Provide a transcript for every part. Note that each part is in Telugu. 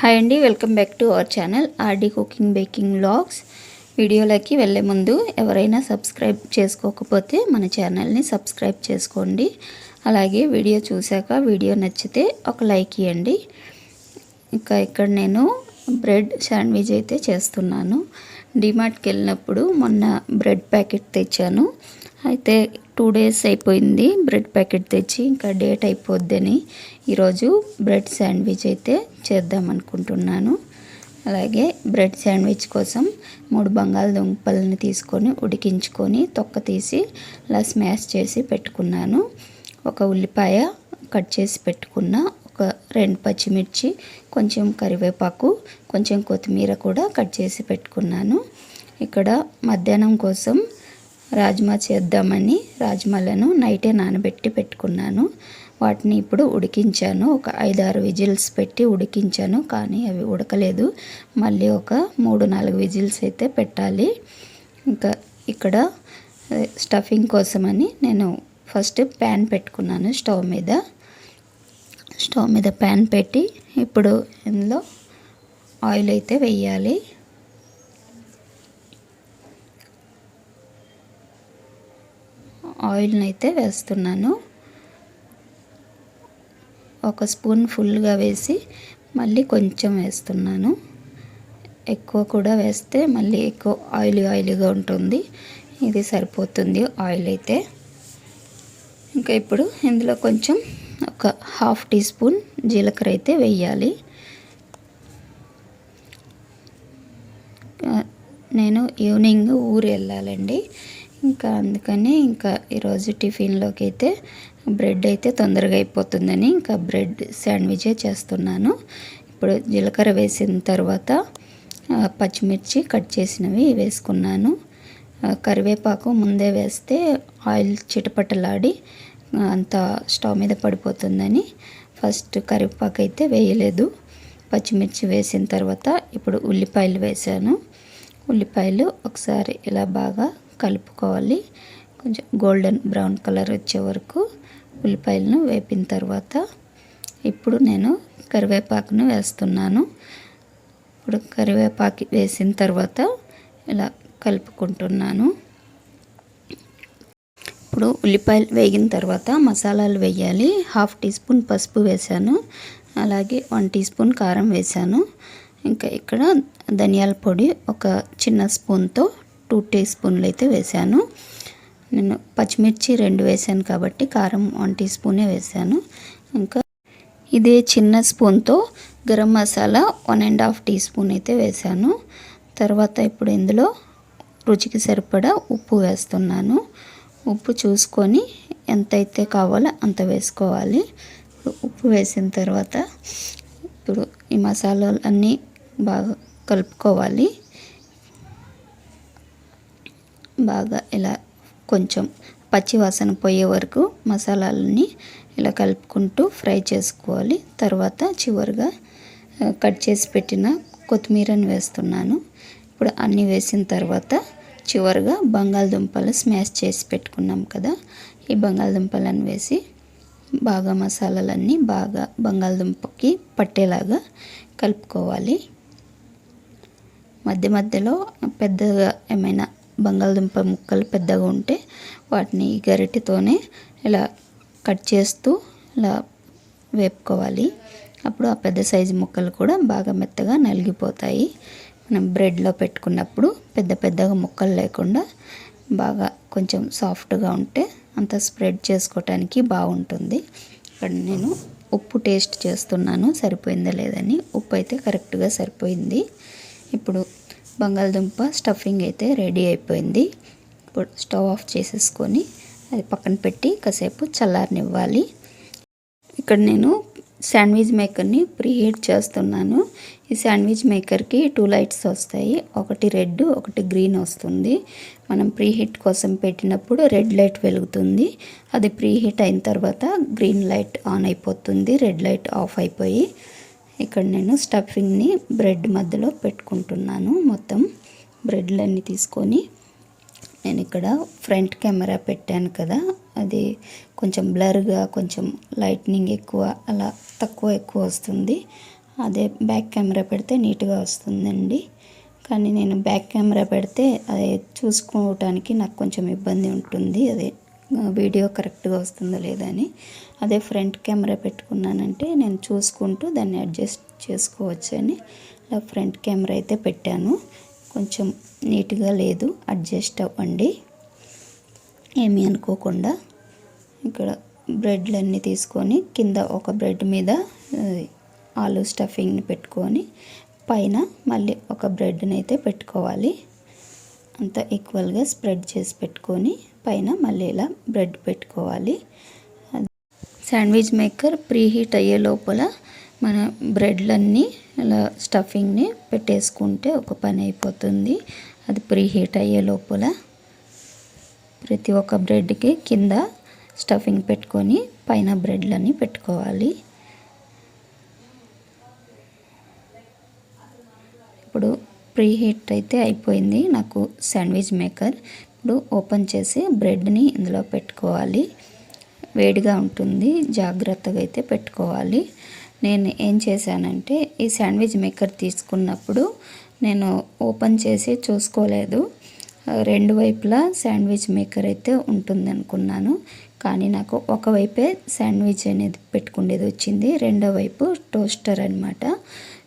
హాయ్ అండి welcome back to our channel RD cooking baking blogs వీడియోలోకి వెళ్ళే ముందు ఎవరైనా సబ్స్క్రైబ్ చేసుకోకపోతే మన ఛానల్ని సబ్స్క్రైబ్ చేసుకోండి. అలాగే వీడియో చూశాక వీడియో నచ్చితే ఒక లైక్ ఇవ్వండి ఇంకా ఇక్కడ నేను బ్రెడ్ శాండ్విచ్ అయితే చేస్తున్నాను. డిమార్ట్కి వెళ్ళినప్పుడు మొన్న బ్రెడ్ ప్యాకెట్ తెచ్చాను. అయితే టూ డేస్ అయిపోయింది బ్రెడ్ ప్యాకెట్ తెచ్చి ఇంకా డేట్ అయిపోద్దని. ఈరోజు బ్రెడ్ శాండ్విచ్ అయితే చేద్దాం అనుకుంటున్నాను. అలాగే బ్రెడ్ శాండ్విచ్ కోసం మూడు బంగాళదుంపలని తీసుకొని ఉడికించుకొని తొక్క తీసి అలా స్మాష్ చేసి పెట్టుకున్నాను. ఒక ఉల్లిపాయ కట్ చేసి పెట్టుకున్న ఒక రెండు పచ్చిమిర్చి కొంచెం కరివేపాకు కొంచెం కొత్తిమీర కూడా కట్ చేసి పెట్టుకున్నాను. ఇక్కడ మధ్యాహ్నం కోసం రాజ్మా చేద్దామని రాజ్మాలను నైటే నానబెట్టి పెట్టుకున్నాను. వాటిని ఇప్పుడు ఉడికించాను. ఒక ఐదారు విజిల్స్ పెట్టి ఉడికించాను కానీ అవి ఉడకలేదు. మళ్ళీ ఒక మూడు నాలుగు విజిల్స్ అయితే పెట్టాలి. ఇంకా ఇక్కడ స్టఫింగ్ కోసమని నేను ఫస్ట్ ప్యాన్ పెట్టుకున్నాను స్టవ్ మీద. స్టవ్ మీద ప్యాన్ పెట్టి ఇప్పుడు ఇందులో ఆయిల్ అయితే వేయాలి. ఆయిల్ని అయితే వేస్తున్నాను. ఒక స్పూన్ ఫుల్గా వేసి మళ్ళీ కొంచెం వేస్తున్నాను. ఎక్కువ కూడా వేస్తే మళ్ళీ ఎక్కువ ఆయిల్ ఆయిల్గా ఉంటుంది. ఇది సరిపోతుంది ఆయిల్ అయితే ఇంకా ఇప్పుడు ఇందులో కొంచెం ఒక హాఫ్ టీ స్పూన్ జీలకర్ర అయితే వేయాలి నేను ఈవినింగ్ ఊరు వెళ్ళాలండి ఇంకా అందుకని ఇంకా ఈరోజు టిఫిన్లోకి అయితే బ్రెడ్ అయితే తొందరగా అయిపోతుందని ఇంకా బ్రెడ్ శాండ్విచే చేస్తున్నాను. ఇప్పుడు జీలకర్ర వేసిన తర్వాత పచ్చిమిర్చి కట్ చేసినవి వేసుకున్నాను. కరివేపాకు ముందే వేస్తే ఆయిల్ చిటపటలాడి అంత స్టవ్ మీద పడిపోతుందని ఫస్ట్ కరివేపాకు అయితే వేయలేదు. పచ్చిమిర్చి వేసిన తర్వాత ఇప్పుడు ఉల్లిపాయలు వేసాను ఉల్లిపాయలు ఒకసారి ఇలా బాగా కలుపుకోవాలి. కొంచెం గోల్డెన్ బ్రౌన్ కలర్ వచ్చే వరకు ఉల్లిపాయలను వేపిన తర్వాత ఇప్పుడు నేను కరివేపాకును వేస్తున్నాను. ఇప్పుడు కరివేపాకు వేసిన తర్వాత ఇలా కలుపుకుంటున్నాను. ఇప్పుడు ఉల్లిపాయలు వేగిన తర్వాత మసాలాలు వేయాలి. హాఫ్ టీ స్పూన్ పసుపు వేసాను అలాగే వన్ టీ స్పూన్ కారం వేసాను ఇంకా ఇక్కడ ధనియాల పొడి ఒక చిన్న స్పూన్తో టూ టీ స్పూన్లు అయితే వేసాను నేను పచ్చిమిర్చి రెండు వేసాను కాబట్టి కారం వన్ టీ స్పూనే వేసాను ఇంకా ఇదే చిన్న స్పూన్తో garam masala one and half teaspoon అయితే వేసాను తర్వాత ఇప్పుడు ఇందులో రుచికి సరిపడా ఉప్పు వేస్తున్నాను. ఉప్పు చూసుకొని ఎంతైతే కావాలో అంత వేసుకోవాలి. ఉప్పు వేసిన తర్వాత ఇప్పుడు ఈ మసాలాలు అన్నీ బాగా కలుపుకోవాలి. బాగా ఇలా కొంచెం పచ్చి వాసన పోయే వరకు మసాలాలని ఇలా కలుపుకుంటూ ఫ్రై చేసుకోవాలి. తర్వాత చివరిగా కట్ చేసి పెట్టిన కొత్తిమీరని వేస్తున్నాను. ఇప్పుడు అన్నీ వేసిన తర్వాత చివరిగా బంగాళదుంపలు స్మాష్ చేసి పెట్టుకున్నాం కదా. ఈ బంగాళదుంపలను వేసి బాగా మసాలాలన్నీ బాగా బంగాళదుంపకి పట్టేలాగా కలుపుకోవాలి. మధ్య మధ్యలో పెద్దగా ఏమైనా బంగాళదుంప ముక్కలు పెద్దగా ఉంటే వాటిని గరిటెతోనే ఇలా కట్ చేస్తూ ఇలా వేపుకోవాలి. అప్పుడు ఆ పెద్ద సైజు ముక్కలు కూడా బాగా మెత్తగా నలిగిపోతాయి. మనం బ్రెడ్లో పెట్టుకున్నప్పుడు పెద్ద పెద్దగా ముక్కలు లేకుండా బాగా కొంచెం సాఫ్ట్గా ఉంటే అంత స్ప్రెడ్ చేసుకోవటానికి బాగుంటుంది. ఇక్కడ నేను ఉప్పు టేస్ట్ చేస్తున్నాను. సరిపోయిందా లేదని ఉప్పు అయితే కరెక్ట్గా సరిపోయింది. ఇప్పుడు బంగాళదుంప స్టఫింగ్ అయితే రెడీ అయిపోయింది. ఇప్పుడు స్టవ్ ఆఫ్ చేసేసుకొని అది పక్కన పెట్టి కాసేపు చల్లారనివ్వాలి. ఇక్కడ నేను శాండ్విచ్ మేకర్ని ప్రీహీట్ చేస్తున్నాను. ఈ శాండ్విచ్ మేకర్కి టూ లైట్స్ వస్తాయి. ఒకటి రెడ్ ఒకటి గ్రీన్ వస్తుంది. మనం ప్రీహీట్ కోసం పెట్టినప్పుడు రెడ్ లైట్ వెలుగుతుంది. అది ప్రీహీట్ అయిన తర్వాత గ్రీన్ లైట్ ఆన్ అయిపోతుంది. రెడ్ లైట్ ఆఫ్ అయిపోయి ఇక్కడ నేను స్టఫింగ్ని బ్రెడ్ మధ్యలో పెట్టుకుంటున్నాను. మొత్తం బ్రెడ్లన్నీ తీసుకొని నేను ఇక్కడ ఫ్రంట్ కెమెరా పెట్టాను కదా. అది కొంచెం బ్లర్గా కొంచెం లైట్నింగ్ ఎక్కువ అలా తక్కువ ఎక్కువ వస్తుంది. అదే బ్యాక్ కెమెరా పెడితే నీట్గా వస్తుందండి. కానీ నేను బ్యాక్ కెమెరా పెడితే అది చూసుకోవటానికి నాకు కొంచెం ఇబ్బంది ఉంటుంది. అదే వీడియో కరెక్ట్గా వస్తుందో లేదా అని. అదే ఫ్రంట్ కెమెరా పెట్టుకున్నానంటే నేను చూసుకుంటూ దాన్ని అడ్జస్ట్ చేసుకోవచ్చు అని. ఇలా ఫ్రంట్ కెమెరా అయితే పెట్టాను. కొంచెం నీట్గా లేదు అడ్జస్ట్ అవ్వండి. ఏమీ అనుకోకుండా ఇక్కడ బ్రెడ్లన్నీ తీసుకొని కింద ఒక బ్రెడ్ మీద ఆలు స్టఫింగ్ని పెట్టుకొని పైన మళ్ళీ ఒక బ్రెడ్ని అయితే పెట్టుకోవాలి. అంత ఈక్వల్గా స్ప్రెడ్ చేసి పెట్టుకొని పైన మళ్ళీ ఇలా బ్రెడ్ పెట్టుకోవాలి. శాండ్విచ్ మేకర్ ప్రీ హీట్ అయ్యే లోపల మన బ్రెడ్లన్నీ ఇలా స్టఫింగ్ని పెట్టేసుకుంటే ఒక పని అయిపోతుంది. అది ప్రీ హీట్ అయ్యే లోపల ప్రతి ఒక్క బ్రెడ్కి కింద స్టఫింగ్ పెట్టుకొని పైన బ్రెడ్లన్నీ పెట్టుకోవాలి. ఇప్పుడు ప్రీ హీట్ అయితే అయిపోయింది. నాకు శాండ్విచ్ మేకర్ ఇప్పుడు ఓపెన్ చేసి బ్రెడ్ని ఇందులో పెట్టుకోవాలి. వేడిగా ఉంటుంది. జాగ్రత్తగా అయితే పెట్టుకోవాలి. నేను ఏం చేశానంటే ఈ శాండ్విచ్ మేకర్ తీసుకున్నప్పుడు నేను ఓపెన్ చేసి చూసుకోలేదు. రెండు వైపులా శాండ్విచ్ మేకర్ అయితే ఉంటుంది అనుకున్నాను కానీ నాకు ఒకవైపే శాండ్విచ్ అనేది పెట్టుకునేది వచ్చింది. రెండో వైపు టోస్టర్ అనమాట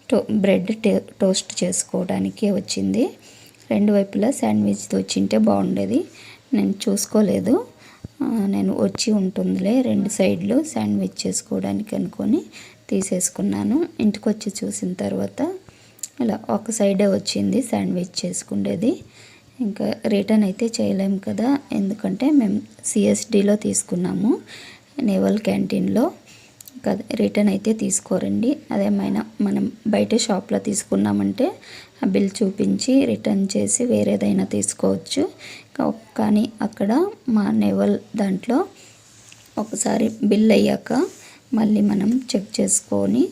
టో బ్రెడ్ టోస్ట్ చేసుకోవడానికి వచ్చింది. రెండు వైపులా శాండ్విచ్తో వచ్చింటే బాగుండేది. నేను చూసుకోలేదు. నేను వచ్చి ఉంటుందిలే రెండు సైడ్లు శాండ్విచ్ చేసుకోవడానికి అనుకొని తీసేసుకున్నాను. ఇంటికి వచ్చి చూసిన తర్వాత ఇలా ఒక సైడే వచ్చింది శాండ్విచ్ చేసుకుండేది. ఇంకా రిటర్న్ అయితే చేయలేము కదా ఎందుకంటే మేము సిఎస్డిలో తీసుకున్నాము నేవల్ క్యాంటీన్లో. ఇంకా రిటర్న్ అయితే తీసుకోరండి. అదేమైనా మనం బయట షాప్లో తీసుకున్నామంటే బిల్ చూపించి రిటర్న్ చేసి వేరేదైనా తీసుకోవచ్చు. కానీ అక్కడ మా నెవల్ దాంట్లో ఒకసారి బిల్ అయ్యాక మళ్ళీ మనం చెక్ చేసుకొని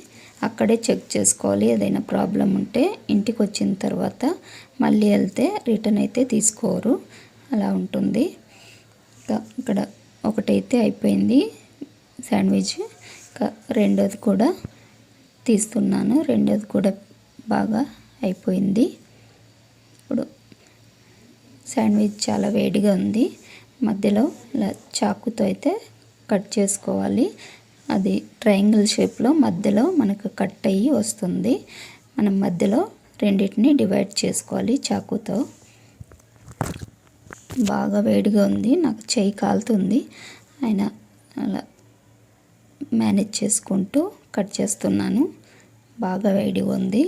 అక్కడే చెక్ చేసుకోవాలి. ఏదైనా ప్రాబ్లం ఉంటే ఇంటికి వచ్చిన తర్వాత మళ్ళీ వెళ్తే రిటర్న్ అయితే తీసుకోరు. అలా ఉంటుంది. ఇక్కడ ఒకటైతే అయిపోయింది శాండ్విచ్. ఇంకా రెండోది కూడా తీస్తున్నాను. రెండోది కూడా బాగా అయిపోయింది. ఇప్పుడు శాండ్విచ్ చాలా వేడిగా ఉంది. మధ్యలో ఇలా చాకుతో అయితే కట్ చేసుకోవాలి. అది ట్రయాంగిల్ షేప్లో మధ్యలో మనకు కట్ అయ్యి వస్తుంది. మనం మధ్యలో రెండింటిని డివైడ్ చేసుకోవాలి చాకుతో. బాగా వేడిగా ఉంది. నాకు చెయ్యి కాలుతుంది. ఆయన అలా మేనేజ్ చేసుకుంటూ కట్ చేస్తున్నాను. బాగా వేడిగా ఉంది.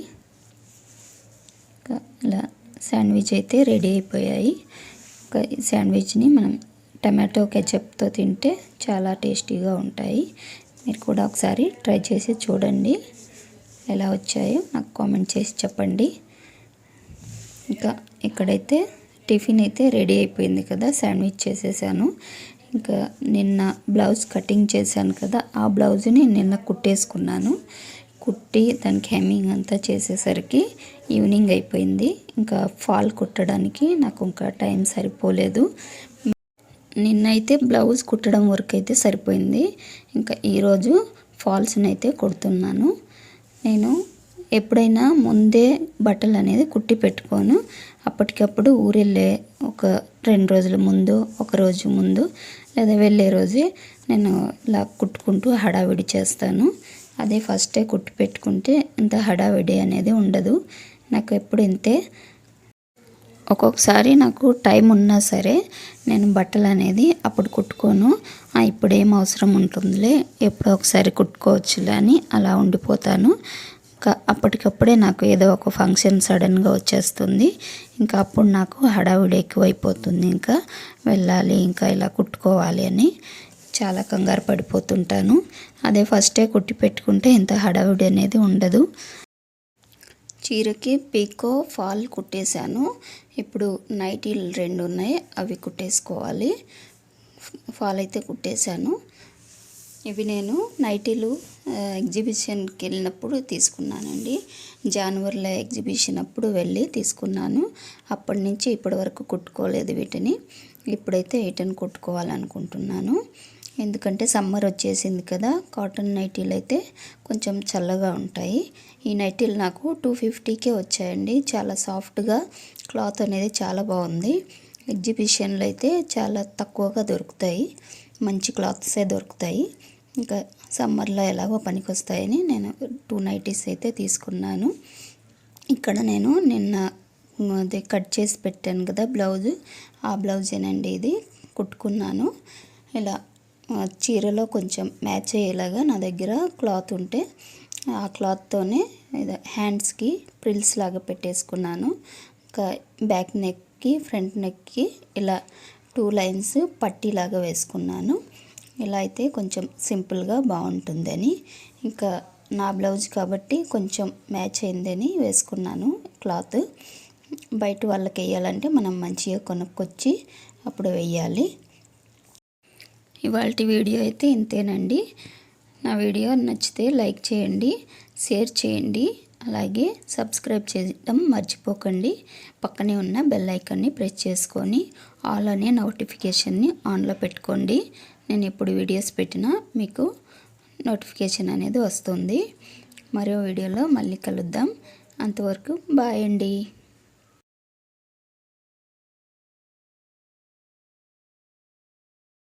ఇలా శాండ్విచ్ అయితే రెడీ అయిపోయాయి. ఒక శాండ్విచ్ని మనం టమాటో కెచప్తో తింటే చాలా టేస్టీగా ఉంటాయి. మీరు కూడా ఒకసారి ట్రై చేసి చూడండి. ఎలా వచ్చాయో నాకు కామెంట్ చేసి చెప్పండి. ఇంకా ఇక్కడైతే టిఫిన్ అయితే రెడీ అయిపోయింది కదా శాండ్విచ్ చేసేసాను. ఇంకా నిన్న బ్లౌజ్ కటింగ్ చేశాను కదా ఆ బ్లౌజ్ని నిన్న కుట్టేసుకున్నాను. కుట్టి దానికి హెమ్మింగ్ అంతా చేసేసరికి ఈవినింగ్ అయిపోయింది. ఇంకా ఫాల్ కుట్టడానికి నాకు ఇంకా టైం సరిపోలేదు. నిన్నైతే బ్లౌజ్ కుట్టడం వరకు అయితే సరిపోయింది. ఇంకా ఈరోజు ఫాల్స్ని అయితే కుడుతున్నాను. నేను ఎప్పుడైనా ముందే బట్టలు అనేది కుట్టి పెట్టుకోను. అప్పటికప్పుడు ఊరెళ్ళే ఒక రెండు రోజుల ముందు ఒక రోజు ముందు లేదా వెళ్ళే రోజే నేను ఇలా కుట్టుకుంటూ హడావిడి చేస్తాను. అదే ఫస్టే కుట్టి పెట్టుకుంటే ఇంత హడావిడి అనేది ఉండదు. నాకు ఎప్పుడు ఇంతే. ఒక్కొక్కసారి నాకు టైం ఉన్నా సరే నేను బట్టలు అనేది అప్పుడు కుట్టుకోను. ఇప్పుడు ఏం అవసరం ఉంటుందిలే ఎప్పుడో ఒకసారి కుట్టుకోవచ్చులే అని అలా ఉండిపోతాను. ఇంకా అప్పటికప్పుడే నాకు ఏదో ఒక ఫంక్షన్ సడన్గా వచ్చేస్తుంది. ఇంకా అప్పుడు నాకు హడావిడి ఎక్కువైపోతుంది. ఇంకా వెళ్ళాలి ఇంకా ఇలా కుట్టుకోవాలి అని. చాలా కంగారు పడిపోతుంటాను. అదే ఫస్టే కుట్టి పెట్టుకుంటే ఇంత హడావిడి అనేది ఉండదు. చీరకి పీకో ఫాల్ కుట్టేశాను. ఇప్పుడు నైటీలు రెండు ఉన్నాయి అవి కుట్టేసుకోవాలి. ఫాల్ అయితే కుట్టేశాను. ఇవి నేను నైటీలు ఎగ్జిబిషన్కి వెళ్ళినప్పుడు తీసుకున్నానండి. జనవరిలో ఎగ్జిబిషన్ అప్పుడు వెళ్ళి తీసుకున్నాను. అప్పటి నుంచి ఇప్పటి వరకు కుట్టుకోలేదు వీటిని. ఇప్పుడైతే వీటిని కుట్టుకోవాలనుకుంటున్నాను. ఎందుకంటే సమ్మర్ వచ్చేసింది కదా కాటన్ నైటీలు అయితే కొంచెం చల్లగా ఉంటాయి. ఈ నైటీలు నాకు టూ ఫిఫ్టీకే వచ్చాయండి. చాలా సాఫ్ట్గా క్లాత్ అనేది చాలా బాగుంది. ఎగ్జిబిషన్లో అయితే చాలా తక్కువగా దొరుకుతాయి. మంచి క్లాత్సే దొరుకుతాయి. ఇంకా సమ్మర్లో ఎలాగో పనికొస్తాయని నేను టూ నైటీస్ అయితే తీసుకున్నాను. ఇక్కడ నేను నిన్న అది కట్ చేసి పెట్టాను కదా బ్లౌజ్. ఆ బ్లౌజేనండి ఇది. కుట్టుకున్నాను. ఇలా చీరలో కొంచెం మ్యాచ్ అయ్యేలాగా నా దగ్గర క్లాత్ ఉంటే ఆ క్లాత్తోనే హ్యాండ్స్కి ప్రిల్స్ లాగా పెట్టేసుకున్నాను. ఇంకా బ్యాక్ నెక్కి ఫ్రంట్ నెక్కి ఇలా టూ లైన్స్ పట్టీలాగా వేసుకున్నాను. ఇలా అయితే కొంచెం సింపుల్గా బాగుంటుందని. ఇంకా నా బ్లౌజ్ కాబట్టి కొంచెం మ్యాచ్ అయిందని వేసుకున్నాను క్లాత్. బయట వాళ్ళకి వేయాలంటే మనం మంచిగా కొనుక్కొచ్చి అప్పుడు వేయాలి. ఇవాళ వీడియో అయితే ఇంతేనండి. నా వీడియో నచ్చితే లైక్ చేయండి షేర్ చేయండి అలాగే సబ్స్క్రైబ్ చేయడం మర్చిపోకండి. పక్కనే ఉన్న బెల్ ఐకాన్ని ప్రెస్ చేసుకొని ఆల్ అనే నోటిఫికేషన్ని ఆన్లో పెట్టుకోండి. నేను ఎప్పుడు వీడియోస్ పెట్టినా మీకు నోటిఫికేషన్ అనేది వస్తుంది. మరో వీడియోలో మళ్ళీ కలుద్దాం. అంతవరకు బాయ్ అండి.